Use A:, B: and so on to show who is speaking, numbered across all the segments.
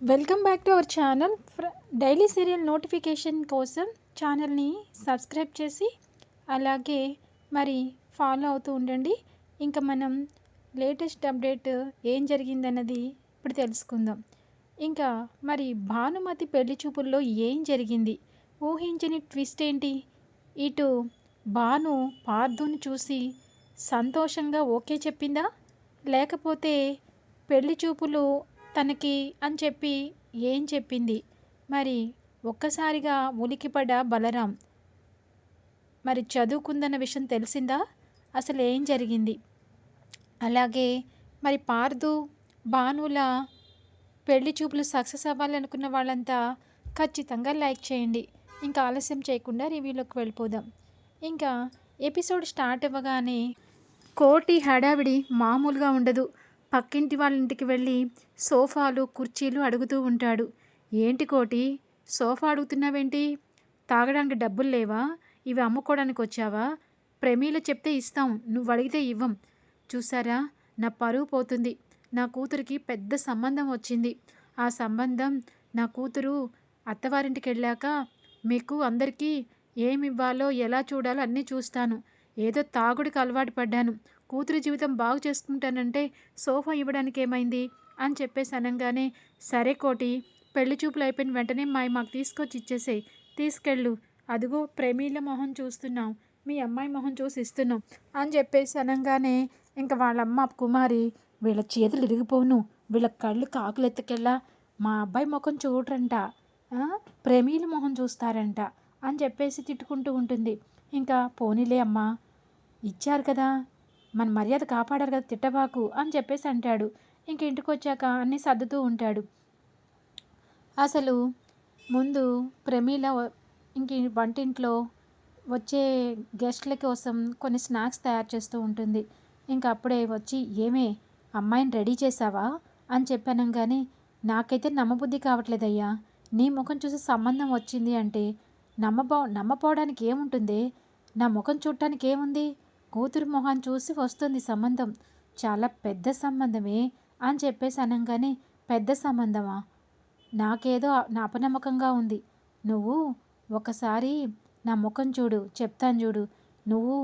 A: Welcome back to our channel daily serial notification కోసం ఛానల్ని subscribe చేసి అలాగే మరి ఫాలో అవుతూ ఉండండి. ఇంకా మనం లేటెస్ట్ అప్డేట్ ఏం జరిగిందన్నది ఇప్పుడు తెలుసుకుందాం. ఇంకా మరి భానుమతి పెళ్ళి చూపుల్లో ఏం జరిగింది? ఊహించని ట్విస్ట్ ఏంటి? ఇటు భాను పార్థుని చూసి సంతోషంగా ఓకే చెప్పిందా? లేకపోతే పెళ్ళి చూపులు తనకి అని చెప్పి ఏం చెప్పింది? మరి ఒక్కసారిగా ఉలికిపడ్డ బలరాం మరి చదువుకుందన్న విషయం తెలిసిందా? అసలు ఏం జరిగింది? అలాగే మరి పార్దు భానుల పెళ్ళి చూపులు సక్సెస్ అవ్వాలనుకున్న వాళ్ళంతా ఖచ్చితంగా లైక్ చేయండి. ఇంకా ఆలస్యం చేయకుండా రివ్యూలోకి వెళ్ళిపోదాం. ఇంకా ఎపిసోడ్ స్టార్ట్ అవ్వగానే కోటి హడావిడి మామూలుగా ఉండదు. పక్కింటి వాళ్ళ ఇంటికి వెళ్ళి సోఫాలు కుర్చీలు అడుగుతూ ఉంటాడు. ఏంటి కోటి సోఫా అడుగుతున్నావేంటి? తాగడానికి డబ్బులు లేవా? ఇవి అమ్ముకోవడానికి వచ్చావా? ప్రేమీలు చెప్తే ఇస్తాం నువ్వు అడిగితే ఇవ్వం. చూసారా నా పరువు పోతుంది. నా కూతురికి పెద్ద సంబంధం వచ్చింది. ఆ సంబంధం నా కూతురు అత్తవారింటికి వెళ్ళాక మీకు అందరికీ ఏమి ఇవ్వాలో ఎలా చూడాలో అన్నీ చూస్తాను. ఏదో తాగుడికి అలవాటు పడ్డాను. కూతురి జీవితం బాగు చేసుకుంటానంటే సోఫా ఇవ్వడానికి ఏమైంది అని చెప్పేసి అనగానే సరే కోటి పెళ్ళి చూపులు అయిపోయిన వెంటనే మా మాకు తీసుకొచ్చి ఇచ్చేసేయి. తీసుకెళ్ళు. అదిగో ప్రేమీల మొహం చూస్తున్నాం. మీ అమ్మాయి మొహం చూసి ఇస్తున్నాం. అని చెప్పేసి అనగానే ఇంకా వాళ్ళమ్మ కుమారి వీళ్ళ చేతులు ఇరిగిపోను. వీళ్ళ కళ్ళు కాకులు ఎత్తుకెళ్ళా. మా అబ్బాయి ముఖం చూడరంట. ప్రేమీల మొహం చూస్తారంట. అని చెప్పేసి తిట్టుకుంటూ ఉంటుంది. ఇంకా పోనీలే అమ్మా. ఇచ్చారు కదా. మన మర్యాద కాపాడారు కదా తిట్టబాకు అని చెప్పేసి అంటాడు. ఇంక ఇంటికి వచ్చాక అన్నీ సర్దుతూ ఉంటాడు. అసలు ముందు ప్రమీల ఇంక వంటింట్లో వచ్చే గెస్ట్ల కోసం కొన్ని స్నాక్స్ తయారు చేస్తూ ఉంటుంది. ఇంక అప్పుడే వచ్చి ఏమే అమ్మాయిని రెడీ చేసావా అని చెప్పాను కానీ నాకైతే నమ్మబుద్ధి కావట్లేదయ్యా. నీ ముఖం చూసి సంబంధం వచ్చింది అంటే నమ్మబో నమ్మపోవడానికి ఏముంటుంది? నా ముఖం చూడటానికి ఏముంది కూతురు మొహం చూసి వస్తుంది సంబంధం. చాలా పెద్ద సంబంధమే అని చెప్పేసి అనగానే పెద్ద సంబంధమా? నాకేదో నా అపనమ్మకంగా ఉంది. నువ్వు ఒకసారి నా ముఖం చూడు చెప్తాను చూడు. నువ్వు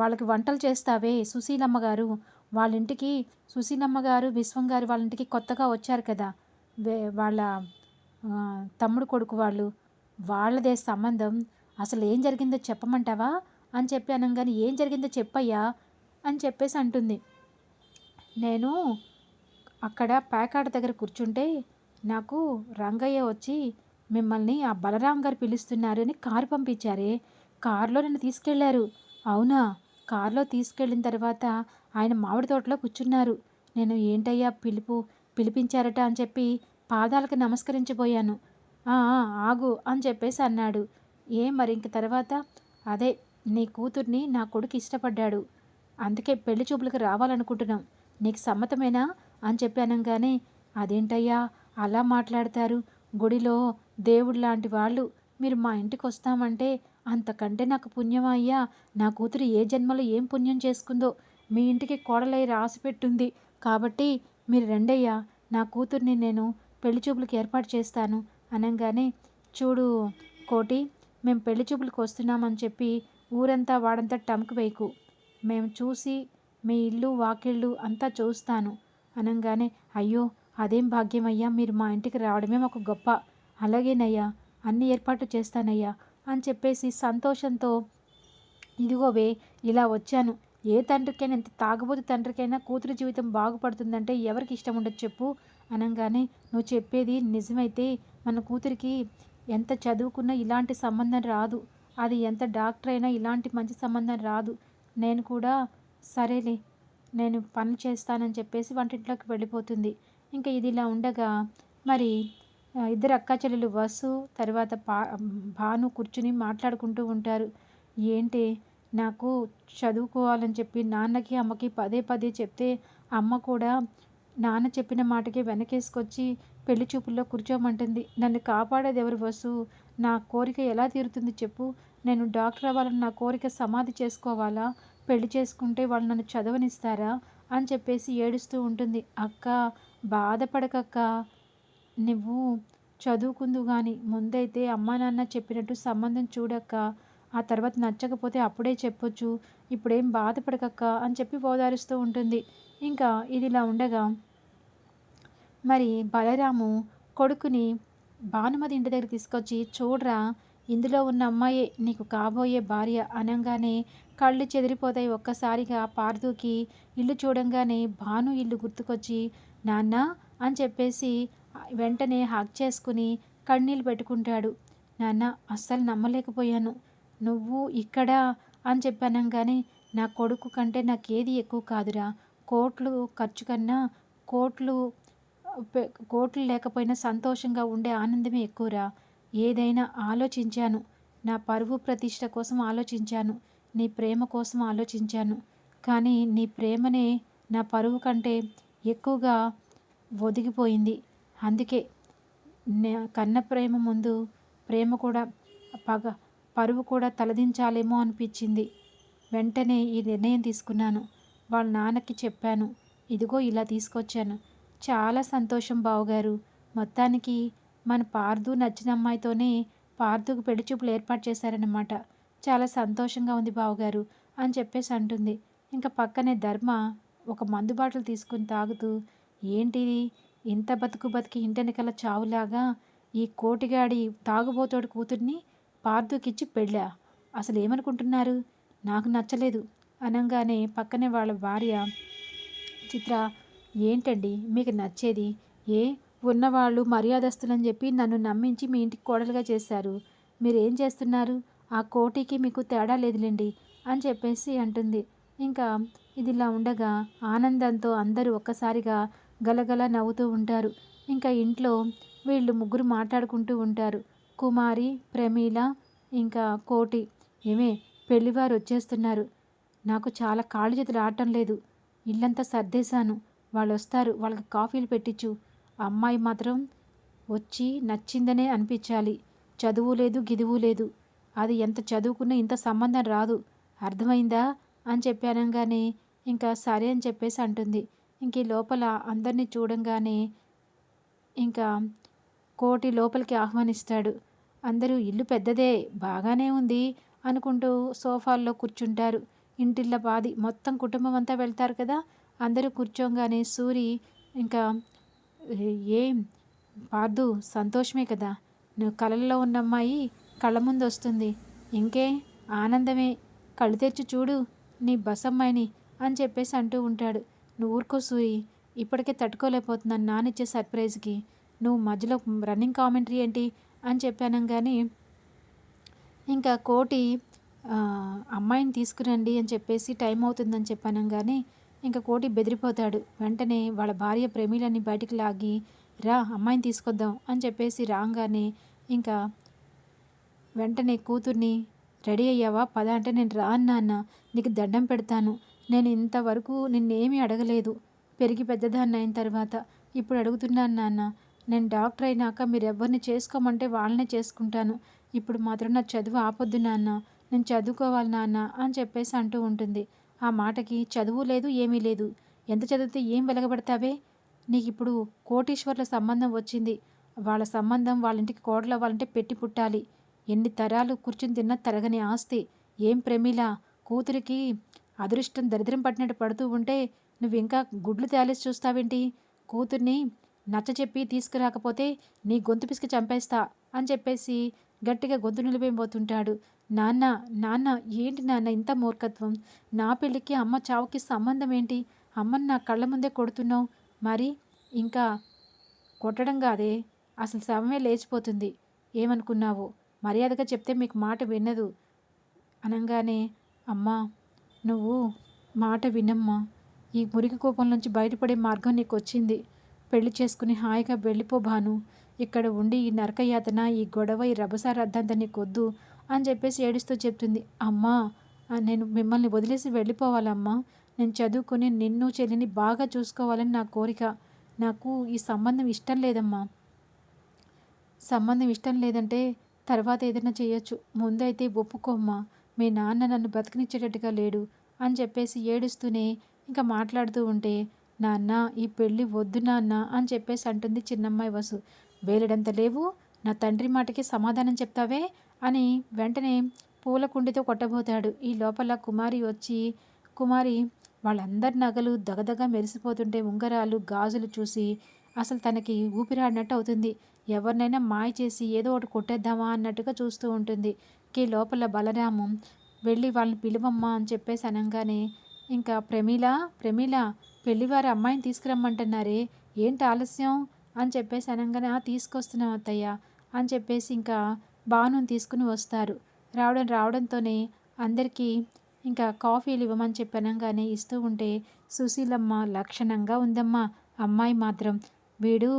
A: వాళ్ళకి వంటలు చేస్తావే సుశీలమ్మ గారు వాళ్ళ ఇంటికి సుశీలమ్మ గారు విశ్వం గారు వాళ్ళ ఇంటికి కొత్తగా వచ్చారు కదా. వాళ్ళ తమ్ముడు కొడుకు వాళ్ళు. వాళ్ళదే సంబంధం. అసలు ఏం జరిగిందో చెప్పమంటావా? అని చెప్పి అనగానే ఏం జరిగిందో చెప్పయ్యా అని చెప్పేసి అంటుంది. నేను అక్కడ ప్యాకాడ దగ్గర కూర్చుంటే నాకు రంగయ్య వచ్చి మిమ్మల్ని ఆ బలరాం గారు పిలుస్తున్నారు అని కారు పంపించారే. కారులో నన్ను తీసుకెళ్ళారు. అవునా? కారులో తీసుకెళ్ళిన తర్వాత ఆయన మామిడి తోటలో కూర్చున్నారు. నేను ఏంటయ్యా పిలుపు పిలిపించారట అని చెప్పి పాదాలకు నమస్కరించిపోయాను. ఆగు అని చెప్పేసి అన్నాడు. ఏం మరి ఇంక తర్వాత? అదే నీ కూతుర్ని నా కొడుకు ఇష్టపడ్డాడు. అందుకే పెళ్ళి చూపులకు రావాలనుకుంటున్నాం. నీకు సమ్మతమేనా? అని చెప్పి అదేంటయ్యా? అలా మాట్లాడతారు. గుడిలో దేవుడు లాంటి వాళ్ళు. మీరు మా ఇంటికి వస్తామంటే అంతకంటే నాకు పుణ్యమా అయ్యా? నా కూతురు ఏ జన్మలో ఏం పుణ్యం చేసుకుందో. మీ ఇంటికి కోడలై రాసి పెట్టుంది. కాబట్టి మీరు రెండయ్యా. నా కూతుర్ని నేను పెళ్ళి చూపులకు ఏర్పాటు చేస్తాను. అనగానే చూడు కోటి మేము పెళ్ళి చూపులకు వస్తున్నామని చెప్పి ఊరంతా వాడంతా టమ్కు వేయకు మేము చూసి మీ ఇల్లు వాకిళ్ళు అంతా చూస్తాను. అనగానే అయ్యో అదేం భాగ్యమయ్యా మీరు మా ఇంటికి రావడమే మాకు గొప్ప. అలాగేనయ్యా అన్ని ఏర్పాటు చేస్తానయ్యా అని చెప్పేసి సంతోషంతో ఇదిగోవే ఇలా వచ్చాను. ఏ తండ్రికైనా ఎంత తాగబోతు తండ్రికైనా కూతురు జీవితం బాగుపడుతుందంటే ఎవరికి ఇష్టం ఉండదు చెప్పు. అనగానే నువ్వు చెప్పేది నిజమైతే మన కూతురికి ఎంత చదువుకున్నా ఇలాంటి సంబంధం రాదు. అది ఎంత డాక్టర్ అయినా ఇలాంటి మంచి సంబంధం రాదు. నేను కూడా సరేలే నేను పని చేస్తానని చెప్పేసి వంటింట్లోకి వెళ్ళిపోతుంది. ఇంకా ఇది ఇలా ఉండగా మరి ఇద్దరు అక్క చెల్లెలు వసు తర్వాత పా భాను కూర్చుని మాట్లాడుకుంటూ ఉంటారు. ఏంటి నాకు చదువుకోవాలని చెప్పి నాన్నకి అమ్మకి పదే పదే చెప్తే అమ్మ కూడా నాన్న చెప్పిన మాటకి వెనకేసుకొచ్చి పెళ్ళి చూపుల్లో కూర్చోమంటుంది. నన్ను కాపాడేది ఎవరు వసు? నా కోరిక ఎలా తీరుతుంది చెప్పు. నేను డాక్టర్ అవ్వాలని నా కోరిక సమాధి చేసుకోవాలా? పెళ్ళి చేసుకుంటే వాళ్ళు నన్ను చదవనిస్తారా? అని చెప్పేసి ఏడుస్తూ ఉంటుంది. అక్క బాధపడకక్క. నువ్వు చదువుకుందు కానీ ముందైతే అమ్మా నాన్న చెప్పినట్టు సంబంధం చూడక్క. ఆ తర్వాత నచ్చకపోతే అప్పుడే చెప్పొచ్చు. ఇప్పుడేం బాధపడకక్క అని చెప్పి ఓదారుస్తూ ఉంటుంది. ఇంకా ఇదిలా ఉండగా మరి బలరాము కొడుకుని భానుమతి ఇంటి దగ్గర తీసుకొచ్చి చూడరా ఇందులో ఉన్న అమ్మాయే నీకు కాబోయే భార్య అనగానే కళ్ళు చెదిరిపోతాయి ఒక్కసారిగా పార్దుకి. ఇల్లు చూడంగానే భాను ఇల్లు గుర్తుకొచ్చి నాన్న అని చెప్పేసి వెంటనే హక్ చేసుకుని కన్నీళ్ళు పెట్టుకుంటాడు. నాన్న అస్సలు నమ్మలేకపోయాను. నువ్వు ఇక్కడ అని చెప్పానంగానే నా కొడుకు కంటే నాకేది ఎక్కువ కాదురా. కోట్లు ఖర్చు కన్నా కోట్లు కోట్లు లేకపోయినా సంతోషంగా ఉండే ఆనందమే ఎక్కువరా? ఏదైనా ఆలోచించాను. నా పరువు ప్రతిష్ట కోసం ఆలోచించాను. నీ ప్రేమ కోసం ఆలోచించాను. కానీ నీ ప్రేమనే నా పరువు కంటే ఎక్కువగా ఒదిగిపోయింది. అందుకే కన్న ప్రేమ ముందు ప్రేమ కూడా పగ పరువు కూడా తలదించాలేమో అనిపించింది. వెంటనే ఈ నిర్ణయం తీసుకున్నాను. వాళ్ళ నాన్నకి చెప్పాను. ఇదిగో ఇలా తీసుకొచ్చాను. చాలా సంతోషం బావగారు. మొత్తానికి మన పార్దు నచ్చిన అమ్మాయితోనే పార్దుకు పెళ్ళి చూపులు ఏర్పాటు చేశారనమాట చాలా సంతోషంగా ఉంది బావగారు అని చెప్పేసి అంటుంది. ఇంకా పక్కనే ధర్మ ఒక మందు బాటలు తీసుకుని తాగుతూ ఏంటిది ఇంత బతుకు బతికి ఇంటెనకల చావులాగా ఈ కోటిగాడి తాగుబోతోడు కూతుర్ని పార్దుకిచ్చి పెళ్ళా? అసలు ఏమనుకుంటున్నారు? నాకు నచ్చలేదు. అనగానే పక్కనే వాళ్ళ భార్య చిత్ర ఏంటండి? మీకు నచ్చేది? ఏ? ఉన్నవాళ్ళు మర్యాదస్తులని చెప్పి నన్ను నమ్మించి మీ ఇంటికి కోడలుగా చేశారు. మీరేం చేస్తున్నారు? ఆ కోటికి మీకు తేడా లేదులేండి అని చెప్పేసి అంటుంది. ఇంకా ఇదిలా ఉండగా ఆనందంతో అందరూ ఒక్కసారిగా గలగల నవ్వుతూ ఉంటారు. ఇంకా ఇంట్లో వీళ్ళు ముగ్గురు మాట్లాడుకుంటూ ఉంటారు. కుమారి ప్రమీల ఇంకా కోటి. ఏమే పెళ్ళివారు వచ్చేస్తున్నారు. నాకు చాలా కాళ్ళు చేతులు ఆడటం లేదు. ఇల్లంతా సర్దేశాను. వాళ్ళు వస్తారు వాళ్ళకి కాఫీలు పెట్టించు అమ్మాయి మాత్రం వచ్చి నచ్చిందనే అనిపించాలి. చదువు లేదు గిదువు లేదు. అది ఎంత చదువుకున్నా ఇంత సంబంధం రాదు. అర్థమైందా? అని చెప్పానంగానే ఇంకా సరే అని చెప్పేసి అంటుంది. ఇంక లోపల అందరినీ చూడంగానే ఇంకా కోటి లోపలికి ఆహ్వానిస్తాడు. అందరూ ఇల్లు పెద్దదే బాగానే ఉంది అనుకుంటూ సోఫాల్లో కూర్చుంటారు. ఇంటిళ్ళ పాది మొత్తం కుటుంబం అంతా వెళ్తారు కదా? అందరూ కూర్చోగానే సూరి ఇంకా ఏం? పార్దు సంతోషమే కదా? నువ్వు కళల్లో ఉన్న అమ్మాయి కళ్ళ ముందు వస్తుంది. ఇంకే? ఆనందమే. కళ్ళు తెచ్చి చూడు నీ బసమ్మాయిని అని చెప్పేసి అంటూ ఉంటాడు. నువ్వు ఊరుకో సూరి. ఇప్పటికే తట్టుకోలేకపోతున్నాను నానిచ్చే సర్ప్రైజ్కి. నువ్వు మధ్యలో రన్నింగ్ కామెంటరీ ఏంటి? అని చెప్పాను కానీ ఇంకా కోటి అమ్మాయిని తీసుకురండి అని చెప్పేసి టైం అవుతుందని చెప్పాను కానీ ఇంకా కోటి బెదిరిపోతాడు. వెంటనే వాళ్ళ భార్య ప్రేమిలని బయటికి లాగి రా అమ్మాయిని తీసుకొద్దాం అని చెప్పేసి రాగానే ఇంకా వెంటనే కూతుర్ని రెడీ అయ్యావా? పద అంటే నేను రా నాన్న నీకు దండం పెడతాను. నేను ఇంతవరకు నిన్నేమీ అడగలేదు. పెరిగి పెద్దదాన్ని అయిన తర్వాత ఇప్పుడు అడుగుతున్నాను నాన్న నేను డాక్టర్ అయినాక మీరు ఎవరిని చేసుకోమంటే వాళ్ళనే చేసుకుంటాను. ఇప్పుడు మాత్రం నా చదువు ఆపొద్దు నాన్న. నేను చదువుకోవాలి నాన్న అని చెప్పేసి అంటూ ఉంటుంది. ఆ మాటకి చదువు లేదు ఏమీ లేదు. ఎంత చదివితే ఏం వెలగబడతావే? నీకు ఇప్పుడు కోటీశ్వర్ల సంబంధం వచ్చింది. వాళ్ళ సంబంధం వాళ్ళ ఇంటికి కోడలు అవ్వాలంటే పెట్టి పుట్టాలి. ఎన్ని తరాలు కూర్చుని తిన్నా తరగని ఆస్తి. ఏం ప్రమీల? కూతురికి అదృష్టం దరిద్రం పట్టినట్టు పడుతూ ఉంటే నువ్వు ఇంకా గుడ్లు తేలేసి చూస్తావేంటి? కూతుర్ని నచ్చ చెప్పి తీసుకురాకపోతే నీ గొంతు పిసికి చంపేస్తా అని చెప్పేసి గట్టిగా గొంతు నిలిపోతుంటాడు నాన్న నాన్న ఏంటి నాన్న ఇంత మూర్ఖత్వం? నా పెళ్ళికి అమ్మ చావుకి సంబంధం ఏంటి? అమ్మని నా కళ్ళ ముందే కొడుతున్నావు. మరి? ఇంకా కొట్టడం కాదే? అసలు శవమే లేచిపోతుంది. ఏమనుకున్నావు? మర్యాదగా చెప్తే మీకు మాట వినదు. అనగానే అమ్మా నువ్వు మాట వినమ్మా. ఈ మురికి కోపం నుంచి బయటపడే మార్గం నీకు వచ్చింది పెళ్ళి చేసుకుని హాయిగా వెళ్ళిపోబాను ఇక్కడ ఉండి ఈ నరకయాతన ఈ గొడవ ఈ రభసార నీకొద్దు అని చెప్పేసి ఏడుస్తూ చెప్తుంది. అమ్మా నేను మిమ్మల్ని వదిలేసి వెళ్ళిపోవాలమ్మా. నేను చదువుకుని నిన్ను చెల్లిని బాగా చూసుకోవాలని నా కోరిక. నాకు ఈ సంబంధం ఇష్టం లేదమ్మా. సంబంధం ఇష్టం లేదంటే తర్వాత ఏదైనా చేయొచ్చు. ముందైతే ఒప్పుకోమ్మా. మీ నాన్న నన్ను బతికినిచ్చేటట్టుగా లేడు అని చెప్పేసి ఏడుస్తూనే ఇంకా మాట్లాడుతూ ఉంటే నాన్న ఈ పెళ్ళి వద్దు నాన్న అని చెప్పేసి అంటుంది చిన్నమ్మాయి వసు. వేలెడంత లేవు. నా తండ్రి మాటకి సమాధానం చెప్తావే? అని వెంటనే పూల కుండితో కొట్టబోతాడు. ఈ లోపల కుమారి వచ్చి కుమారి వాళ్ళందరి నగలు దగదగ మెరిసిపోతుంటే ఉంగరాలు గాజులు చూసి అసలు తనకి ఊపిరాడినట్టు అవుతుంది. ఎవరినైనా మాయ చేసి ఏదో ఒకటి కొట్టేద్దామా అన్నట్టుగా చూస్తూ ఉంటుంది. కి లోపల బలరాము వెళ్ళి వాళ్ళని పిలువమ్మా అని చెప్పేసి అనగానే ఇంకా ప్రమీల ప్రమీల పెళ్ళివారి అమ్మాయిని తీసుకురమ్మంటున్నారే. ఏంటి ఆలస్యం? అని చెప్పేసి అనగానే తీసుకొస్తున్నాం అత్తయ్య అని చెప్పేసి ఇంకా బాను తీసుకుని వస్తారు. రావడం రావడంతోనే అందరికీ ఇంకా కాఫీలు ఇవ్వమని చెప్పనంగానే ఇస్తూ ఉంటే సుశీలమ్మ లక్షణంగా ఉందమ్మా. అమ్మాయి మాత్రం వీడు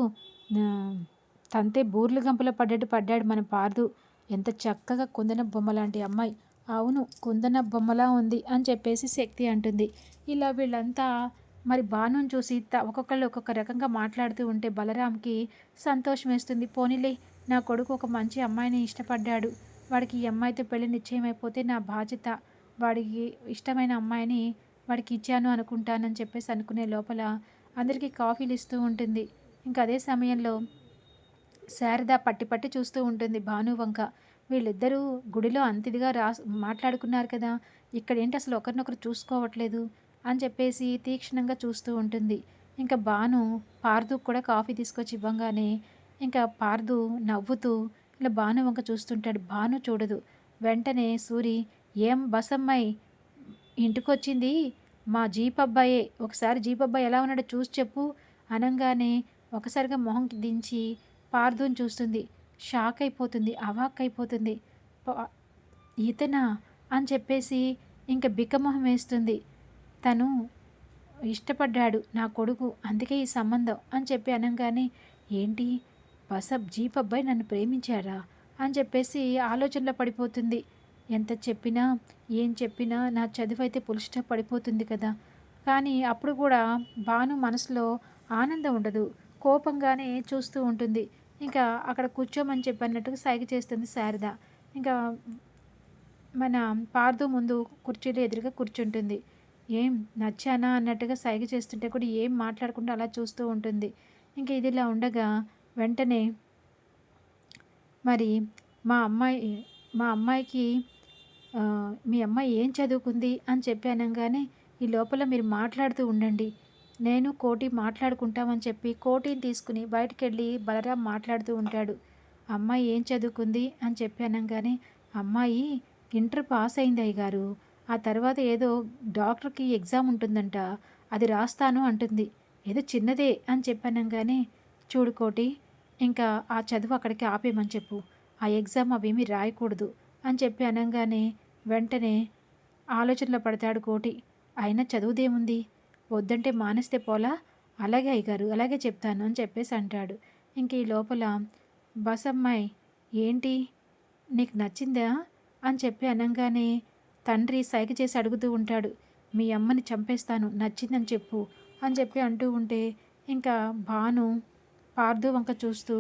A: తంతే బూర్లు గంపలో పడ్డట్టు పడ్డాడు మన పార్దు. ఎంత చక్కగా కుందన బొమ్మ లాంటి అమ్మాయి. అవును కుందన బొమ్మలా ఉంది అని చెప్పేసి శక్తి అంటుంది. ఇలా వీళ్ళంతా మరి బాను చూసి ఒక్కొక్కళ్ళు ఒక్కొక్క రకంగా మాట్లాడుతూ ఉంటే బలరాంకి సంతోషం వేస్తుంది. పోనీలే నా కొడుకు ఒక మంచి అమ్మాయిని ఇష్టపడ్డాడు. వాడికి ఈ అమ్మాయితో పెళ్ళి నిశ్చయమైపోతే నా బాధ్యత. వాడికి ఇష్టమైన అమ్మాయిని వాడికి ఇచ్చాను అనుకుంటానని చెప్పేసి అనుకునే లోపల అందరికీ కాఫీలు ఇస్తూ ఉంటుంది. ఇంకా అదే సమయంలో శారద పట్టి పట్టి చూస్తూ ఉంటుంది భాను వంక. వీళ్ళిద్దరూ గుడిలో అంతిదిగా రా మాట్లాడుకున్నారు కదా. ఇక్కడ ఏంటి అసలు ఒకరినొకరు చూసుకోవట్లేదు? అని చెప్పేసి తీక్షణంగా చూస్తూ ఉంటుంది. ఇంకా బాను పార్దుకు కూడా కాఫీ తీసుకొచ్చి ఇవ్వంగానే ఇంకా పార్దు నవ్వుతూ ఇలా భాను వంక చూస్తుంటాడు. భాను చూడదు. వెంటనే సూరి ఏం బసమ్మాయి ఇంటికొచ్చింది? మా జీప్ అబ్బాయే ఒకసారి జీప్ అబ్బాయి ఎలా ఉన్నాడో చూసి చెప్పు అనగానే ఒకసారిగా మొహంకి దించి పార్దుని చూస్తుంది. షాక్ అయిపోతుంది. అవాక్ అయిపోతుంది. ఇతనా అని చెప్పేసి ఇంకా బిక్కమొహం వేస్తుంది. తను ఇష్టపడ్డాడు నా కొడుకు అందుకే ఈ సంబంధం అని చెప్పి అనగానే ఏంటి? బసబ్ జీప్ అబ్బాయి నన్ను ప్రేమించారా అని చెప్పేసి ఆలోచనలో పడిపోతుంది. ఎంత చెప్పినా ఏం చెప్పినా నా చదువు అయితే పులిష్ట పడిపోతుంది కదా. కానీ అప్పుడు కూడా భాను మనసులో ఆనందం ఉండదు. కోపంగానే చూస్తూ ఉంటుంది. ఇంకా అక్కడ కూర్చోమని చెప్పన్నట్టుగా సైగ చేస్తుంది శారద. ఇంకా మన పార్దు ముందు కుర్చీలో ఎదురుగా కూర్చుంటుంది. ఏం నచ్చానా అన్నట్టుగా సైగ చేస్తుంటే కూడా ఏం మాట్లాడకుండా అలా చూస్తూ ఉంటుంది. ఇంకా ఇది ఇలా ఉండగా వెంటనే మరి మా అమ్మాయి మా అమ్మాయికి మీ అమ్మాయి ఏం చదువుకుంది అని చెప్పి అనగానే ఈ లోపల మీరు మాట్లాడుతూ ఉండండి. నేను కోటి మాట్లాడుకుంటామని చెప్పి కోటిని తీసుకుని బయటికి వెళ్ళి బలరాం మాట్లాడుతూ ఉంటాడు. అమ్మాయి ఏం చదువుకుంది? అని చెప్పి అనగానే అమ్మాయి ఇంటర్ పాస్ అయింది అయ్యగారు. ఆ తర్వాత ఏదో డాక్టర్కి ఎగ్జామ్ ఉంటుందంట అది రాస్తాను అంటుంది. ఏదో చిన్నదే అని చెప్పానంగానే చూడు కోటి ఇంకా ఆ చదువు అక్కడికి ఆపేయమని చెప్పు. ఆ ఎగ్జామ్ అవేమీ రాయకూడదు అని చెప్పి అనగానే వెంటనే ఆలోచనలో పడతాడు కోటి. అయినా చదువుదేముంది? వద్దంటే మానేస్తే పోలా? అలాగే అయ్యగారు అలాగే చెప్తాను అని చెప్పేసి అంటాడు. ఇంక ఈ లోపల బసమ్మాయి ఏంటి? నీకు నచ్చిందా? అని చెప్పి అనగానే తండ్రి సైగ చేసి అడుగుతూ ఉంటాడు మీ అమ్మని చంపేస్తాను నచ్చిందని చెప్పు అని చెప్పి అంటూ ఉంటే ఇంకా భాను పార్దు వంక చూస్తూ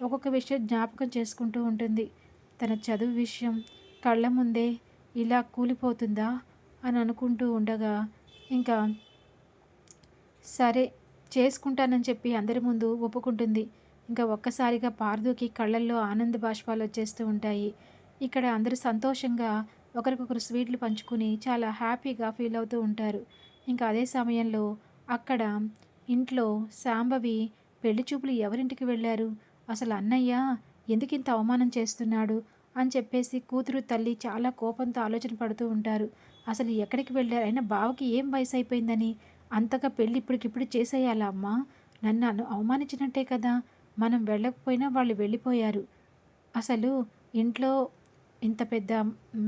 A: ఒక్కొక్క విషయం జ్ఞాపకం చేసుకుంటూ ఉంటుంది. తన చదువు విషయం కళ్ళ ముందే ఇలా కూలిపోతుందా అని అనుకుంటూ ఉండగా ఇంకా సరే చేసుకుంటానని చెప్పి అందరి ముందు ఒప్పుకుంటుంది. ఇంకా ఒక్కసారిగా పార్దుకి కళ్ళల్లో ఆనంద బాష్పాలు వచ్చేస్తూ ఉంటాయి. ఇక్కడ అందరూ సంతోషంగా ఒకరికొకరు స్వీట్లు పంచుకుని చాలా హ్యాపీగా ఫీల్ అవుతూ ఉంటారు. ఇంకా అదే సమయంలో అక్కడ ఇంట్లో సాంబవి పెళ్ళి చూపులు ఎవరింటికి వెళ్ళారు? అసలు అన్నయ్య ఎందుకు ఇంత అవమానం చేస్తున్నాడు? అని చెప్పేసి కూతురు తల్లి చాలా కోపంతో ఆలోచన పడుతూ ఉంటారు. అసలు ఎక్కడికి వెళ్ళారు? అయినా బావకి ఏం వయసు అయిపోయిందని అంతగా పెళ్ళి ఇప్పటికిప్పుడు చేసేయాలా అమ్మా? నన్ను అవమానించినట్టే కదా? మనం వెళ్ళకపోయినా వాళ్ళు వెళ్ళిపోయారు. అసలు ఇంట్లో ఇంత పెద్ద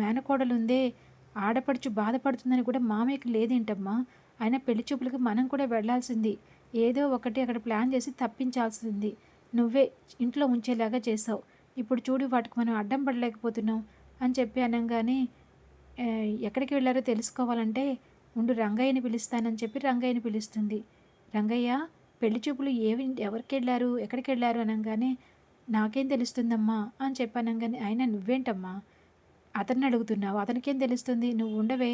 A: మేనకోడలుందే ఆడపడుచు బాధపడుతుందని కూడా మామయ్యకి లేదేంటమ్మా? అయినా పెళ్ళి చూపులకు మనం కూడా వెళ్ళాల్సింది. ఏదో ఒకటి అక్కడ ప్లాన్ చేసి తప్పించాల్సింది. నువ్వే ఇంట్లో ఉంచేలాగా చేసావు ఇప్పుడు చూడు వాటికి మనం అడ్డం పడలేకపోతున్నాం అని చెప్పి అనగానే ఎక్కడికి వెళ్ళారో తెలుసుకోవాలంటే ఉండు రంగయ్యని పిలుస్తానని చెప్పి రంగయ్యని పిలుస్తుంది. రంగయ్య పెళ్ళి చూపులు ఏవి ఎవరికి వెళ్ళారు ఎక్కడికి వెళ్ళారు? అనగానే నాకేం తెలుస్తుందమ్మా అని చెప్పానంగానే అయినా నువ్వేంటమ్మా? అతన్ని అడుగుతున్నావు అతనికేం తెలుస్తుంది? నువ్వు ఉండవే.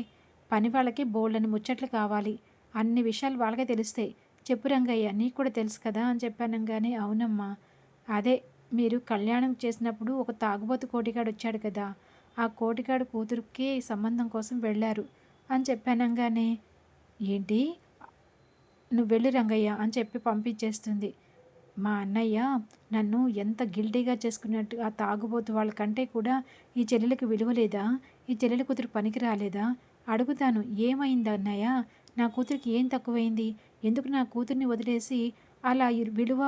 A: పని వాళ్ళకి బోల్డని ముచ్చట్లు కావాలి. అన్ని విషయాలు వాళ్ళకే తెలుస్తాయి. చెప్పు రంగయ్య నీకు కూడా తెలుసు కదా అని చెప్పానంగానే అవునమ్మా. అదే మీరు కళ్యాణం చేసినప్పుడు ఒక తాగుబోతు కోటిగాడు వచ్చాడు కదా. ఆ కోటిగాడు కూతురుకి సంబంధం కోసం వెళ్ళారు అని చెప్పానంగానే ఏంటి? నువ్వు వెళ్ళు రంగయ్య అని చెప్పి పంపించేస్తుంది. మా అన్నయ్య నన్ను ఎంత గిల్టీగా చేసుకున్నట్టు ఆ తాగుబోతు వాళ్ళకంటే కూడా ఈ చెల్లెలకు విలువ లేదా ఈ చెల్లెల కూతురు పనికి రాలేదా? అడుగుతాను ఏమైంది అన్నయ్య? నా కూతురికి ఏం తక్కువైంది? ఎందుకు నా కూతుర్ని వదిలేసి అలా విలువ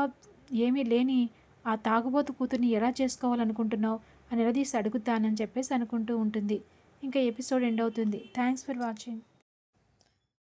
A: ఏమీ లేని ఆ తాగుబోతు కూతుర్ని ఎలా చేసుకోవాలనుకుంటున్నావు అని నిలదీసి అడుగుతానని చెప్పేసి అనుకుంటూ ఉంటుంది. ఇంకా ఎపిసోడ్ ఎండ్ అవుతుంది. Thanks for watching